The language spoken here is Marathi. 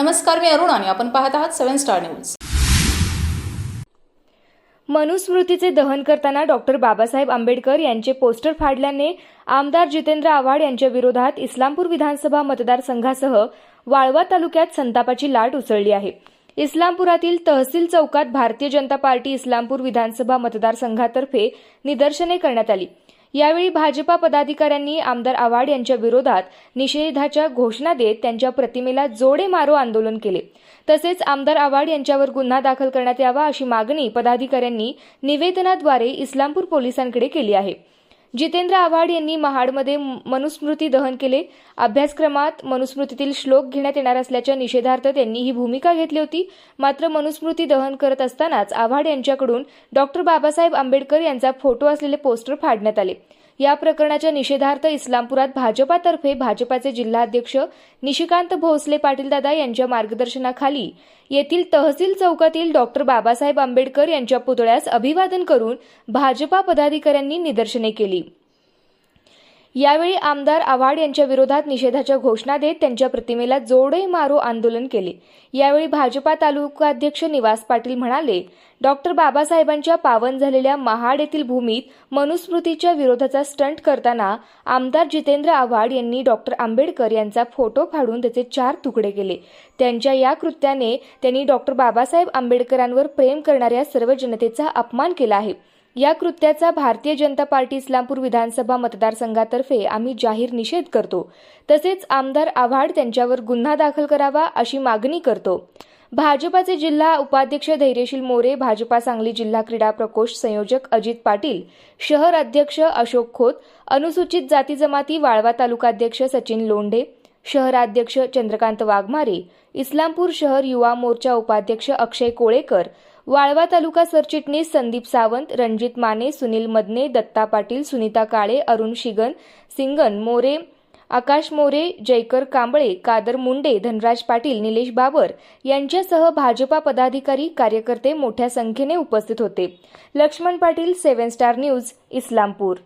नमस्कार मी अरुण आणि आपण पाहत आहात सेव्हन स्टार न्यूज. मनुस्मृतीचे दहन करताना डॉक्टर बाबासाहेब आंबेडकर यांचे पोस्टर फाडल्याने आमदार जितेंद्र आव्हाड यांच्या विरोधात इस्लामपूर विधानसभा मतदारसंघासह वाळवा तालुक्यात संतापाची लाट उसळली आहे. इस्लामपुरातील तहसील चौकात भारतीय जनता पार्टी इस्लामपूर विधानसभा मतदारसंघातर्फे निदर्शने करण्यात आली. यावेळी भाजपा पदाधिकाऱ्यांनी आमदार आव्हाड यांच्या विरोधात निषेधाच्या घोषणा देत त्यांच्या प्रतिमेला जोडे मारो आंदोलन केले. तसेच आमदार आव्हाड यांच्यावर गुन्हा दाखल करण्यात यावा अशी मागणी पदाधिकाऱ्यांनी निवेदनाद्वारे इस्लामपूर पोलिसांकडे केली आहे. जितेंद्र आव्हाड यांनी महाडमध्ये मनुस्मृती दहन केले. अभ्यासक्रमात मनुस्मृतीतील श्लोक घेण्यात येणार असल्याच्या निषेधार्थ त्यांनी ही भूमिका घेतली होती. मात्र मनुस्मृती दहन करत असतानाच आव्हाड यांच्याकडून डॉक्टर बाबासाहेब आंबेडकर यांचा फोटो असलेले पोस्टर फाडण्यात आले. या प्रकरणाच्या निषेधार्थ इस्लामपुरात भाजपातर्फे भाजपाचे जिल्हाध्यक्ष निशिकांत भोसले पाटीलदादा यांच्या मार्गदर्शनाखाली येथील तहसील चौकातील डॉक्टर बाबासाहेब आंबेडकर यांच्या पुतळ्यास अभिवादन करून भाजपा पदाधिकाऱ्यांनी निदर्शने केली. यावेळी आमदार आव्हाड यांच्या विरोधात निषेधाच्या घोषणा देत त्यांच्या प्रतिमेला जोडे मारो आंदोलन केले. यावेळी भाजपा तालुकाध्यक्ष निवास पाटील म्हणाले डॉक्टर बाबासाहेबांच्या पावन झालेल्या महाड येथील भूमीत मनुस्मृतीच्या विरोधाचा स्टंट करताना आमदार जितेंद्र आव्हाड यांनी डॉक्टर आंबेडकर यांचा फोटो फाडून त्याचे चार तुकडे केले. त्यांच्या या कृत्याने त्यांनी डॉक्टर बाबासाहेब आंबेडकरांवर प्रेम करणाऱ्या सर्व जनतेचा अपमान केला आहे. या कृत्याचा भारतीय जनता पार्टी इस्लामपूर विधानसभा मतदारसंघातर्फे आम्ही जाहीर निषेध करतो. तसेच आमदार आव्हाड त्यांच्यावर गुन्हा दाखल करावा अशी मागणी करतो. भाजपाचे जिल्हा उपाध्यक्ष धैर्यशील मोरे भाजपा सांगली जिल्हा क्रीडा प्रकोष्ठ संयोजक अजित पाटील शहर अध्यक्ष अशोक खोत अनुसूचित जाती जमाती वाळवा तालुकाध्यक्ष सचिन लोंढे शहराध्यक्ष चंद्रकांत वाघमारे इस्लामपूर शहर युवा मोर्चा उपाध्यक्ष अक्षय कोळेकर वाळवा तालुका सरचिटणीस संदीप सावंत रणजित माने सुनील मदने दत्ता पाटील सुनीता काळे अरुण शिगन सिंगन मोरे आकाश मोरे जयकर कांबळे कादर मुंडे धनराज पाटील निलेश बाबर यांच्यासह भाजपा पदाधिकारी कार्यकर्ते मोठ्या संख्येने उपस्थित होते. Laxman Patil seven star news Islampur.